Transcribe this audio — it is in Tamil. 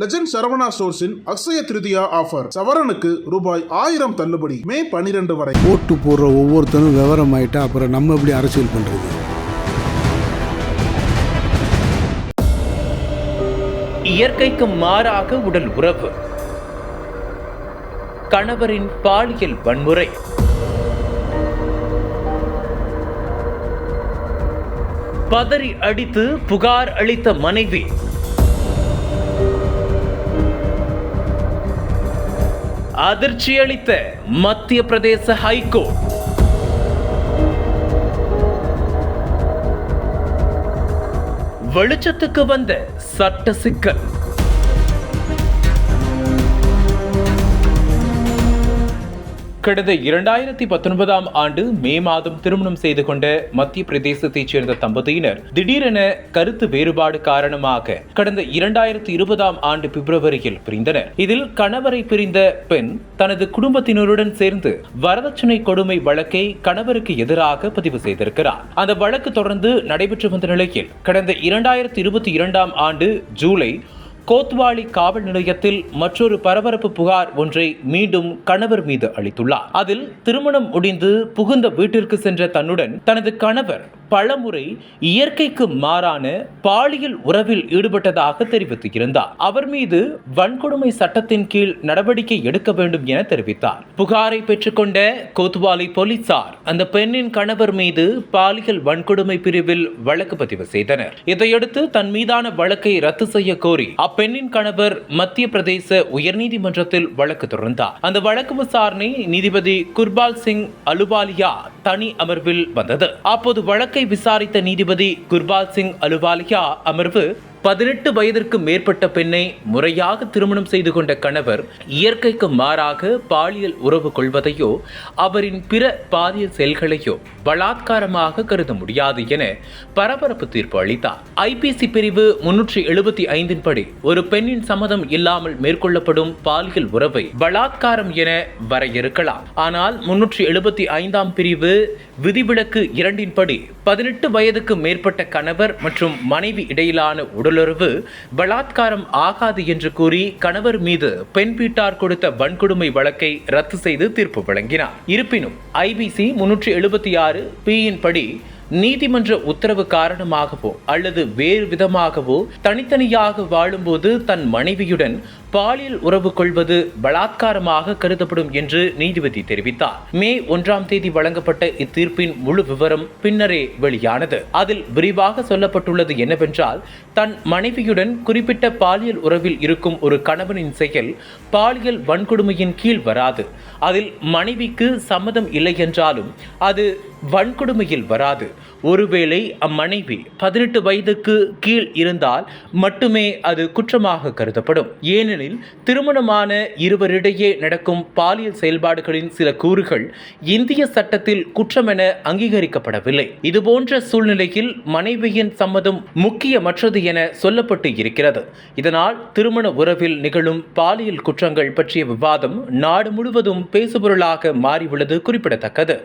லெஜண்ட் சரவணா ஸ்டோர்ஸின் அக்ஷய திருதியா ஆஃபர் சவரனுக்கு ரூபாய் ஆயிரம் தள்ளுபடி. மே பனிரெண்டு வரை. ஓட்டு போடுற ஒவ்வொருத்தரும் விவரம் ஆயிட்டா அப்புறம் நம்ம எப்படி அரசியல் பண்றது? இயற்கைக்கு மாறாக உடல் உறவு. கணவரின் பாலியல் வன்முறை. பதறி அடித்து புகார் அளித்த மனைவி. அதிர்ச்சி அளித்த மத்திய பிரதேச ஹைகோர்ட். வெளிச்சத்துக்கு வந்த சட்ட சிக்கல். கடந்த இரண்டாயிரத்தி பத்தொன்பதாம் ஆண்டு மே மாதம் திருமணம் செய்து கொண்ட மத்திய பிரதேசத்தைச் சேர்ந்த தம்பதியினர் திடீரென கருத்து வேறுபாடு காரணமாக கடந்த இரண்டாயிரத்தி இருபதாம் ஆண்டு பிப்ரவரியில் பிரிந்தனர். இதில் கணவரை பிரிந்த பெண் தனது குடும்பத்தினருடன் சேர்ந்து வரதட்சணை கொடுமை வழக்கை கணவருக்கு எதிராக பதிவு செய்திருக்கிறார். அந்த வழக்கு தொடர்ந்து நடைபெற்று வந்த நிலையில் கடந்த இரண்டாயிரத்தி இருபத்தி இரண்டாம் ஆண்டு ஜூலை கோத்வாலி காவல் நிலையத்தில் மற்றொரு பரபரப்பு புகார் ஒன்றை மீண்டும் கணவர் மீது அளித்துள்ளார். அதில் திருமணம் முடிந்து புகுந்த வீட்டிற்கு சென்ற தன்னுடன் தனது கணவர் பலமுறை இயற்கைக்கு மாறான பாலியல் உறவில் ஈடுபட்டதாக தெரிவித்திருந்தார். அவர் மீது வன்கொடுமை சட்டத்தின் கீழ் நடவடிக்கை எடுக்க வேண்டும் என தெரிவித்தார். புகாரை பெற்றுக்கொண்ட கோத்வாலி போலீசார் அந்த பெண்ணின் கணவர் மீது பாலியல் வன்கொடுமை பிரிவில் வழக்கு பதிவு செய்தனர். இதையடுத்து தன் மீதான வழக்கை ரத்து செய்ய கோரி அப்பெண்ணின் கணவர் மத்திய பிரதேச உயர்நீதிமன்றத்தில் வழக்கு தொடர்ந்தார். அந்த வழக்கு விசாரணை நீதிபதி குர்பால் சிங் அலுவாலியா தனி அமர்வில் வந்தது. அப்போது வழக்கை விசாரித்த நீதிபதி குர்பால் சிங் அலுவாலியா அமர்வு பதினெட்டு வயதிற்கு மேற்பட்ட பெண்ணை முறையாக திருமணம் செய்து கொண்ட கணவர் இயற்கைக்கு மாறாக பாலியல் உறவு கொள்வதையோ அவரின் பிற பாலியல் செயல்களையோ பலாத்காரமாக கருத முடியாது என பரபரப்பு தீர்ப்பு அளித்தார். ஐபிசி பிரிவு முன்னூற்றி எழுபத்தி ஐந்தின் படி ஒரு பெண்ணின் சம்மதம் இல்லாமல் மேற்கொள்ளப்படும் பாலியல் உறவை பலாத்காரம் என வரையறுக்கலாம். ஆனால் முன்னூற்றி எழுபத்தி ஐந்தாம் பிரிவு விதிவிலக்கு இரண்டின்படி பதினெட்டு வயதுக்கு மேற்பட்ட கணவர் மற்றும் மனைவி இடையிலான உடல் உடலுறவு பலாத்காரம் ஆகாது என்று கூறி கணவர் மீது பெண் வீட்டார் கொடுத்த வன்கொடுமை வழக்கை ரத்து செய்து தீர்ப்பு வழங்கினார். இருப்பினும் ஐபிசி முன்னூற்றி எழுபத்தி ஆறு பியின் படி நீதிமன்ற உத்தரவு காரணமாகவோ அல்லது வேறு விதமாகவோ தனித்தனியாக வாழும்போது தன் மனைவியுடன் பாலியல் உறவு கொள்வது பலாத்காரமாக கருதப்படும் என்று நீதிபதி தெரிவித்தார். மே ஒன்றாம் தேதி வழங்கப்பட்ட இத்தீர்ப்பின் முழு விவரம் பின்னரே வெளியானது. அதில் விரிவாக சொல்லப்பட்டுள்ளது என்னவென்றால் தன் மனைவியுடன் குறிப்பிட்ட பாலியல் உறவில் இருக்கும் ஒரு கணவனின் செயல் பாலியல் வன்கொடுமையின் கீழ் வராது. அதில் மனைவிக்கு சம்மதம் இல்லை என்றாலும் அது வன்கொடுமையில் வராது. ஒருவேளை அம்மனைவி பதினெட்டு வயதுக்கு கீழ் இருந்தால் மட்டுமே அது குற்றமாக கருதப்படும். ஏனெனில் திருமணமான இருவரிடையே நடக்கும் பாலியல் செயல்பாடுகளின் சில கூறுகள் இந்திய சட்டத்தில் குற்றமென அங்கீகரிக்கப்படவில்லை. இதுபோன்ற சூழ்நிலையில் மனைவியின் சம்மதம் முக்கியமற்றது என சொல்லப்பட்டு இருக்கிறது. இதனால் திருமண உறவில் நிகழும் பாலியல் குற்றங்கள் பற்றிய விவாதம் நாடு முழுவதும் பேசுபொருளாக மாறியுள்ளது குறிப்பிடத்தக்கது.